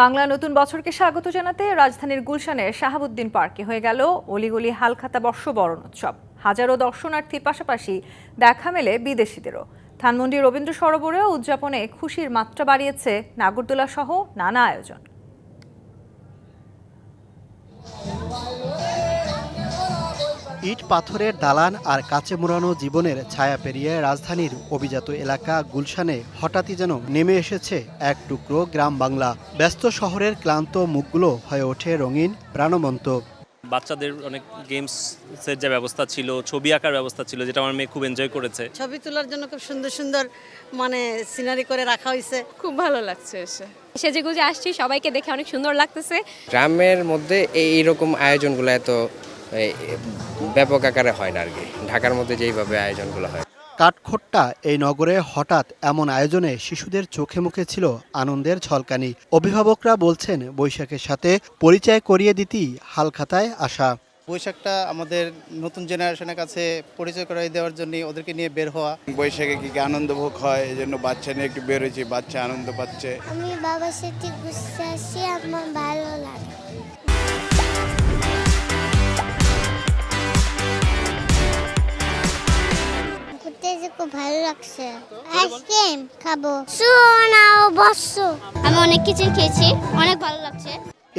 বাংলা নতুন বছরকে স্বাগত জানাতে রাজধানীর গুলশানের শাহাবুদ্দিন পার্কে হয়ে গেল অলিগলি হালখাতা বর্ষবরণ উৎসব। হাজারো দর্শনার্থীর পাশাপাশি দেখা মেলে বিদেশিদেরও। ধানমন্ডি রবীন্দ্র সরোবরেও উদযাপনে খুশির মাত্রা বাড়িয়েছে নাগরদোলা সহ নানা আয়োজন। ইট পাথরের দালান আর কাছে মোড়ানো জীবনের ছায়া পেরিয়ে রাজধানীর অভিজাত এলাকা গুলশানে হঠাৎই যেন নেমে এসেছে এক টুকরো গ্রাম বাংলা। ব্যস্ত শহরের ক্লান্ত মুখগুলো হয়ে ওঠে রঙিন প্রাণবন্ত। বাচ্চাদের অনেক গেমসের যে ব্যবস্থা ছিল ছবি আঁকার ব্যবস্থা ছিল যেটা আমার মেয়ে খুব এনজয় করেছে। ছবি তোলার জন্য খুব সুন্দর সুন্দর মানে সিনারি করে রাখা হয়েছে খুব ভালো লাগছে এসে। সেজে গুজে আসছি সবাইকে দেখে অনেক সুন্দর লাগতেছে। গ্রামের মধ্যে এই এইরকম আয়োজনগুলো এত ব্যাপক আকারে হয় না আর কি। ঢাকার মধ্যে যেইভাবে আয়োজনগুলো হয়। কাঠখোট্টা এই নগরে হঠাৎ এমন আয়োজনে শিশুদের চোখে মুখে ছিল আনন্দের ঝলকানি অভিভাবকরা বলছেন বৈশাখের সাথে পরিচয় করিয়ে দিতেই হালখাতায় আসা বৈশাখটা আমাদের নতুন জেনারেশনের কাছে পরিচয় করাই দেওয়ার জন্য ওদেরকে নিয়ে বের হওয়া। বৈশাখে কি কি আনন্দ ভোগ হয় এই জন্য বাচ্চা নিয়ে একটু বেরোয়েছি বাচ্চা আনন্দ পাচ্ছে। আমি বাবার সাথে ঘুরতে আসি আমার ভালো লাগছে। আইসক্রিম খাব। শোনাও বর্ষ আমি অনেক কিছু খেয়েছি অনেক ভালো লাগছে।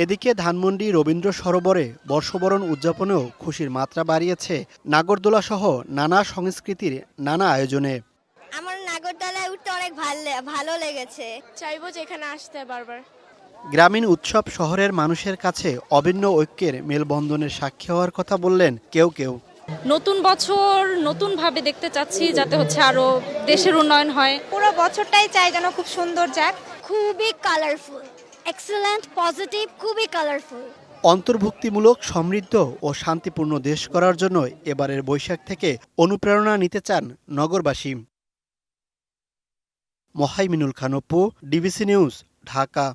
এদিকে ধানমন্ডি রবীন্দ্র সরোবরে বর্ষবরণ উদযাপনেও খুশির মাত্রা বাড়িয়েছে নাগরদোলা সহ নানা সংস্কৃতির নানা আয়োজনে। আমার নাগরদোলায় উঠতে অনেক ভালো ভালো লেগেছে। চাইব যে এখানে আসতে বারবার। গ্রামীণ উৎসব শহরের মানুষের কাছে অভিন্ন ঐক্যের মেলবন্ধনের সাক্ষী হওয়ার কথা বললেন কেউ কেউ। নতুন বছর নতুনভাবে দেখতে চাচ্ছি যাতে হচ্ছে আরও দেশের উন্নয়ন হয়। পুরো বছরটাই চাই যেন খুব সুন্দর যাক। খুবই কালারফুল এক্সেলেন্ট পজিটিভ খুবই কালারফুল অন্তর্ভুক্তিমূলক সমৃদ্ধ ও শান্তিপূর্ণ দেশ করার জন্য এবারের বৈশাখ থেকে অনুপ্রেরণা নিতে চান নগরবাসী। Mohaiminul Khan Apu DBC news Dhaka.